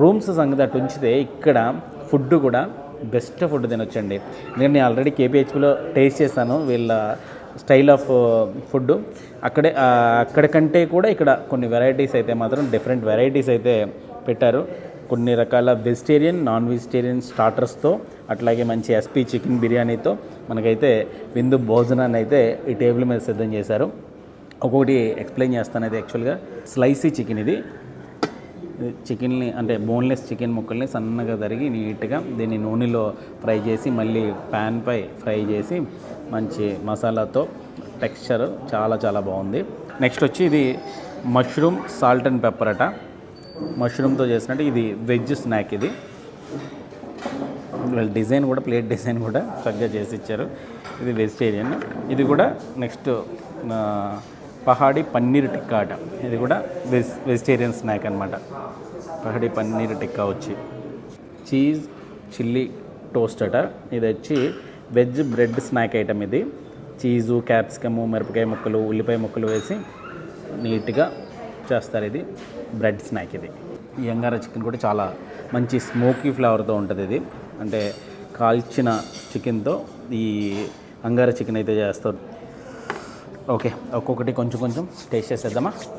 Rooms సంగతి అటు ఉంచితే ఇక్కడ ఫుడ్ కూడా బెస్ట్ ఫుడ్ తినొచ్చండి. నేను ఆల్రెడీ కేపీహెచ్పిలో టేస్ట్ చేశాను వీళ్ళ స్టైల్ ఆఫ్ ఫుడ్. అక్కడే అక్కడ కంటే కూడా ఇక్కడ కొన్ని వెరైటీస్ అయితే మాత్రం డిఫరెంట్ వెరైటీస్ అయితే పెట్టారు. కొన్ని రకాల వెజిటేరియన్ నాన్ వెజిటేరియన్ స్టార్టర్స్తో అట్లాగే మంచి ఎస్పీ చికెన్ బిర్యానీతో మనకైతే విందు భోజనాన్ని అయితే ఈ టేబుల్ మీద సిద్ధం చేశారు. ఒక్కొక్కటి ఎక్స్ప్లెయిన్ చేస్తాను అయితే యాక్చువల్గా స్లైసీ చికెన్ ఇది. చికెన్ని అంటే బోన్లెస్ చికెన్ ముక్కల్ని సన్నగా తరిగి నీట్గా దీన్ని నూనెలో ఫ్రై చేసి మళ్ళీ ప్యాన్ పై ఫ్రై చేసి మంచి మసాలాతో టెక్స్చర్ చాలా చాలా బాగుంది. నెక్స్ట్ వచ్చి ఇది మష్రూమ్ సాల్ట్ అండ్ పెప్పర్ అట. మష్రూమ్తో చేసినట్టు ఇది వెజ్ స్నాక్ ఇది. వీళ్ళ డిజైన్ కూడా ప్లేట్ డిజైన్ కూడా చక్కగా చేసి ఇచ్చారు. ఇది వెజిటేరియన్ ఇది కూడా నెక్స్ట్ పహాడి పన్నీర్ టిక్కా అట. ఇది కూడా వెజ్ వెజిటేరియన్ స్నాక్ అనమాట పహాడి పన్నీర్ టిక్కా వచ్చి. చీజ్ చిల్లీ టోస్ట్ అట. ఇది వచ్చి వెజ్ బ్రెడ్ స్నాక్ ఐటమ్ ఇది. చీజు క్యాప్సికము మిరపకాయ ముక్కలు ఉల్లిపాయ ముక్కలు వేసి నీట్గా చేస్తారు ఇది. బ్రెడ్ స్నాక్ ఇది. ఈ అంగార చికెన్ కూడా చాలా మంచి స్మోకీ ఫ్లేవర్తో ఉంటుంది ఇది. అంటే కాల్చిన చికెన్తో ఈ అంగార చికెన్ అయితే చేస్తారు. ఓకే ఒక్కొక్కటి కొంచెం కొంచెం టేస్ట్ చేసేద్దామా?